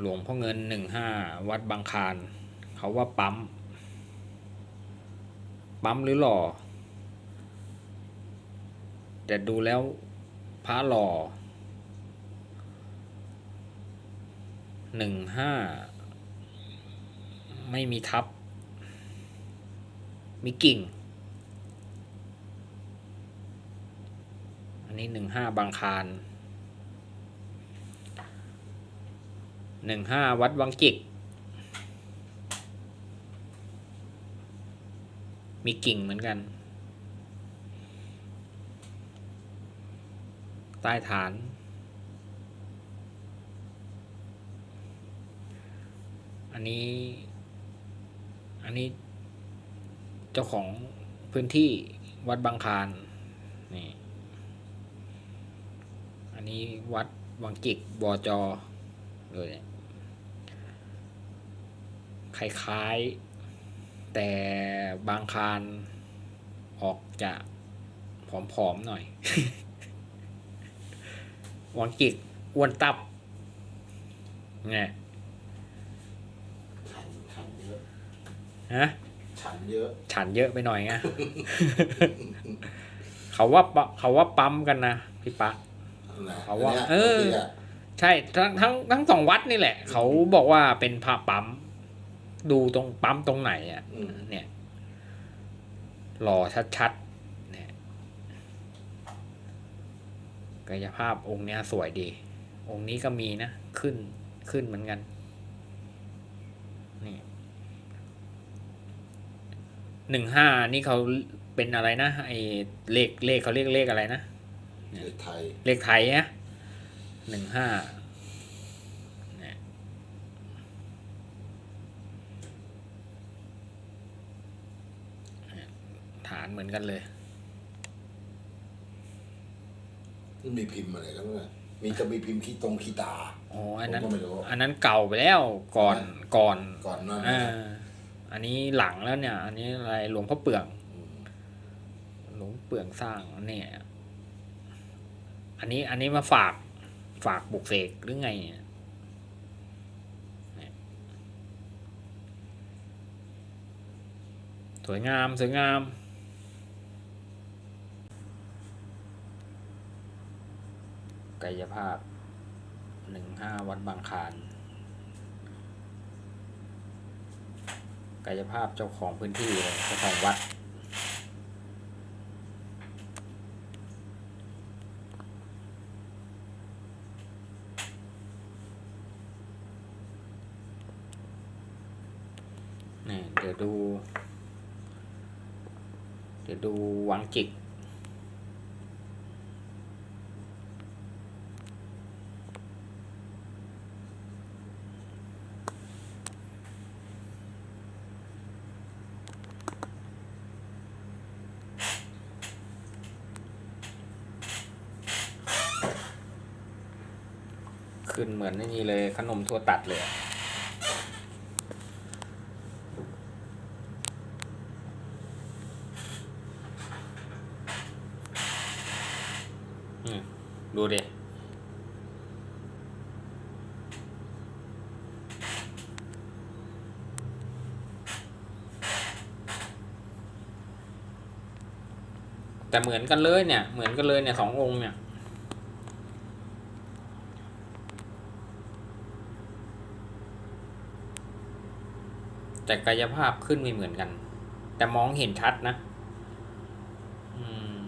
หลวงพ่อเงินหนึ่งห้าวัดบางคารเขาว่าปั๊ม ปั๊มหรือหล่อ แต่ดูแล้วพระหล่อหนึ่งห้าไม่มีทับ มีกิ่ง อันนี้หนึ่งห้าบางคาร หนึ่งห้าวัดวังจิก มีกิ่งเหมือนกัน ใต้ฐานอันนี้ อันนี้ เจ้าของพื้นที่วัดบางคารนี่ อันนี้วัดวังจิกบอจอ เลยคล้ายๆ แต่บางคารออกจะผอมๆหน่อยวังจิกอ้วนตับไงฉันฉันเยอะฮะฉันเยอะ ฉันเยอะไปหน่อยไงเขาว่าปะเขาว่าปั๊มกันนะพี่ปะนะเขาว่านี่ยเออนี่ย ใช่ทั้งทั้งทั้งสองวัดนี่แหละ เขาบอกว่าเป็นพระปั๊ม ดูตรงปั๊มตรงไหนอะอืมเนี่ยหล่อชัดๆเนี่ยกายภาพองค์เนี้ยสวยดี องค์นี้ก็มีนะขึ้นขึ้นเหมือนกันนี่หนึ่งห้านี่เขาเป็นอะไรนะไอเลขเลขเขาเรียกเลขอะไรนะเด็กไทยเลขไทยนะ หนึ่งห้าเนี่ยฐานเหมือนกันเลยมันมีพิมพ์อะไรกันไหมมีจะมีพิมพ์ขี้ตรงขี้ตาอ๋ออันนั้นผมก็ไม่รู้ อันนั้นเก่าไปแล้วก่อนก่อนก่อนหนั้านอ่าอันนี้หลังแล้วเนี่ย อันนี้อะไรหลวงพ่อเปลืองหลวงเปลืองสร้างเนี่ย อันนี้อันนี้มาฝาก ฝากบุกเสกหรือไงเนี่ยสวยงาม สวยงาม กายภาพหนึ่งห้าวัดบางคารกายภาพเจ้าของพื้นที่เจ้าของวัด นี่เดี๋ยวดู เดี๋ยวดูวังจิก ขึ้นเหมือนนี่เลยขนมทั่วตัดเลยอะอืม ดูดิแต่เหมือนกันเลยเนี่ย เหมือนกันเลยเนี่ยสององค์เนี่ย แต่กายภาพขึ้นไม่เหมือนกัน แต่มองเห็นชัดนะ อืม